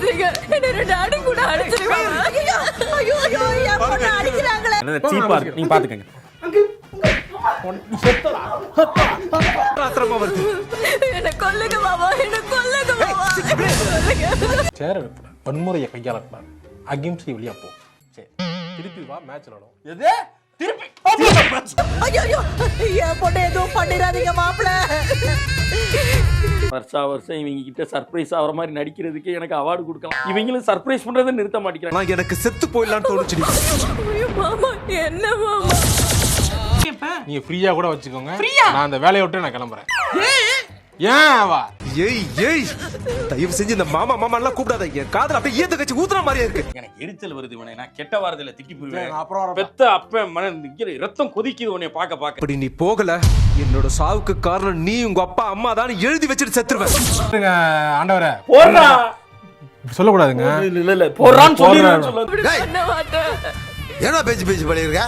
பேசுறீங்க. என்ன ரெண்டு அடி கூட அடிச்சிருக்காங்க ஐயோ ஐயோ ஐயோ என் பொண்ணு அடிக்கிறாங்களே. சீப்பா இருக்கு நீங்க பாத்துக்கங்க. வன்முறையை கையாளக்கூடாது. அகிம்சை வழியா போ. சரி திருப்பி வா மேட்ச் விளாடும் எது? திருப்பி ஐயோ ஐயோ என் பொண்ணு எதுவும் பண்ணிடாதீங்க மாப்பிள்ள. வருஷா வருஷம் இவங்க கிட்ட சர்ப்ரைஸ் ஆகிற மாதிரி நடிக்கிறதுக்கு எனக்கு அவார்டு கொடுக்கலாம். இவங்களும் சர்ப்ரைஸ் பண்றதை நிறுத்த மாட்டேங்கிறாங்க. நான் எனக்கு செத்து போயிடலான்னு தோணுச்சு மாமா என்ன மாமா? நீங்க ஃப்ரீயா கூட வச்சுக்கோங்க. நான் அந்த வேலையை விட்டு நான் கிளம்புறேன். ஏன்? வா ஏய் ஏய். தயவு செஞ்சு இந்த மாமா மாமா எல்லாம் கூப்பிடாத. என் காதுல அப்படியே ஈத்த கட்சி ஊத்துற மாதிரியா இருக்கு. எனக்கு எரிச்சல் வருது இவனை. நான் கெட்ட வாரத்துல திட்டி போயிருவேன் அப்புறம். பெத்த அப்ப மன நிக்கிற ரத்தம் கொதிக்குது உன்னை பார்க்க பார்க்க. அப்படி நீ போகல. என்னோட சாவுக்கு காரணம் நீ உங்க அப்பா அம்மா தான் எழுதி வச்சுட்டு செத்துருவேன். ஆண்டவரே. போடுறா. இப்படி சொல்லக்கூடாதுங்க. இல்ல இல்ல இல்ல. போடுறான்னு சொல்லி என்ன பேச்சு பேச்சு பண்ணிருக்க?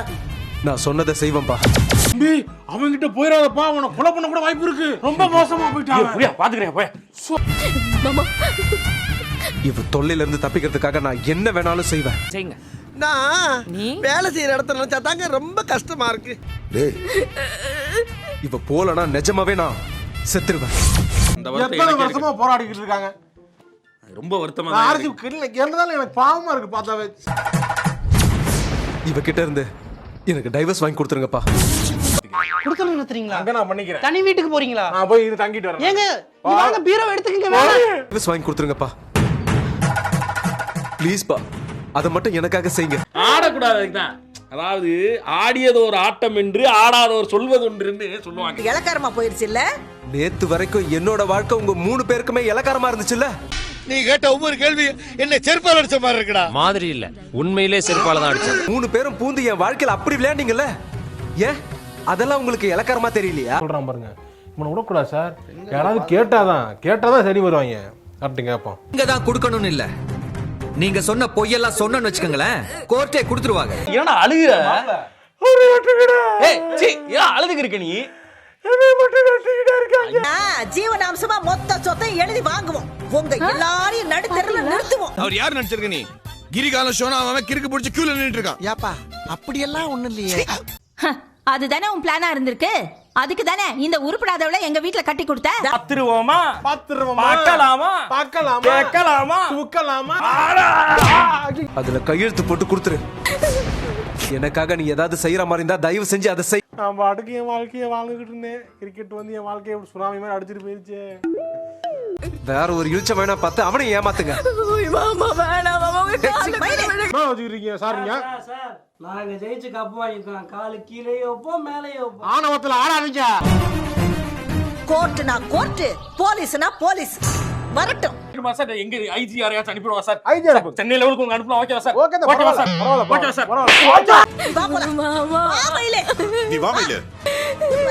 நான் சொன்னதை செய்வேன்பா. தம்பி அவன்கிட்ட போயிடாதப்பா அவனை கொலை பண்ண கூட வாய்ப்பு இருக்கு. ரொம்ப மோசமா போயிட்டான் பாத்துக்கிறேன் போய். மாமா. இவ தொல்லையில இருந்து தப்பிக்கிறதுக்காக நான் என்ன வேணாலும் செய்வேன். நான் வேலை செய்யற இடத்துல நினைச்சா தாங்க ரொம்ப கஷ்டமா இருக்கு. டேய் இவ போலனா நிஜமாவே நான் செத்துருவேன். எத்தனை வருஷமா போராடிக்கிட்டு இருக்காங்க? இருக்கு. ரொம்ப வருத்தமா இருந்தாலும் எனக்கு பாவமா இருக்கு பார்த்தாவே. இவ கிட்ட இருந்து எனக்கு டைவர்ஸ் வாங்கி கொடுத்துருங்கப்பா. கொடுக்கணும் நிறுத்துறீங்களா அங்க நான் பண்ணிக்கிறேன். தனி வீட்டுக்கு போறீங்களா? நான் போய் இது தங்கிட்டு வரேன். ஏங்க வாங்க பீரோ எடுத்துக்கங்க வேணாம் டைவர்ஸ் வாங்கி கொடுத்துருங்கப்பா. ப்ளீஸ்ப்பா அதை மட்டும் எனக்காக செய்யுங்க. ஆடக்கூடாது அதுக்குதான் அதாவது ஆடியது ஒரு ஆட்டம் என்று ஆடாதவர் சொல்வது ஒன்று சொல்லுவாங்க. இலக்காரமா போயிருச்சு இல்ல நேத்து வரைக்கும் என்னோட வாழ்க்கை உங்க மூணு பேருக்குமே இலக்காரமா இருந்துச்சுல்ல? நீ கேட்ட ஒவ்வொரு கேள்வி என்ன செருப்பால் அடிச்ச மாதிரி இருக்குடா. மாதிரி இல்ல. உண்மையிலே செருப்பால தான் அடிச்சது மூணு பேரும் பூந்து என் வாழ்க்கையில அப்படி விளையாண்டீங்கல்ல? ஏன்? அதெல்லாம் உங்களுக்கு இலக்காரமா தெரியலையா? சொல்றான் பாருங்க. இவனை விடக்கூடாது சார். யாராவது கேட்டாதான் கேட்டாதான் சரி வருவாங்க. கரெக்டு கேட்போம். நீங்க தான் கொடுக்கணும்னு இல்ல. நீங்க சொன்ன பொய்யெல்லாம் சொன்னேன்னு வச்சுக்கோங்களேன். கோர்ட்டே கொடுத்துருவாங்க. ஏன்னா அழுகுற. அழுதுக்கு இருக்க நீ? ஜீவனாம்சமா மொத்த சொத்தையும் எழுதி வாங்குவோம். உங்க எல்லாரையும் நடுத்தருல நிறுத்துவோம். அவர் யார் நடிச்சிருக்க நீ? கிரிகாலம் சோனா அவன் கிறுக்கு பிடிச்சி கியூல நின்னுட்டு இருக்கான் ஏப்பா அப்படியெல்லாம் ஒண்ணும் இல்லையே. அதுதானே உன் பிளானா இருந்திருக்கு? அதுக்கு தானே இந்த உருப்படாதவளை எங்க வீட்ல கட்டி கொடுத்த? பத்துருவோமா பாத்துருவோமா பார்க்கலாமா? பார்க்கலாமா? கேட்கலாமா? தூக்கலாமா? அதுல கையெழுத்து போட்டு கொடுத்துரு. எனக்காக நீ ஏதாவது செய்யற மாதிரி இருந்தா தயவு செஞ்சு அதை செய். நான் பாட்டுக்கு என் வாழ்க்கையை வாழ்ந்துகிட்டு இருந்தேன். கிரிக்கெட் வந்து என் வாழ்க்கையை சுனாமி மாதிரி அடிச்சிட்டு போயிருச்சு. வேற ஒரு இழுச்ச வேணா பார்த்து அவனை ஏமாத்துங்க. வச்சுக்கிறீங்க சார் நீங்க? ஜெயிச்சு கப்பு காலு கீழே வைப்போம் மேலே வைப்போம். ஆணவத்துல ஆடாதீங்க. கோர்ட்டுனா கோர்ட்டு போலீஸ்னா போலீஸ். வரட்டும். சார்? எங்க ஐஜி யாரையாச்சும் அனுப்பிடுவா சார்? IG அனுப்பு. சென்னை லெவலுக்கு உங்க அனுப்பலாம் ஓகேவா சார்? ஓகே ஓகேவா சார்? ஓகேவா. வா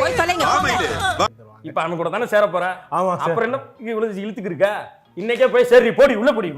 போய் தொலைங்க. இப்ப அவன் கூட தானே சேர போற? ஆமா. அப்புறம் என்ன இவ்வளவு இழுத்துக்கு இருக்க? இன்னைக்கே போய் சரி போடி உள்ள போடி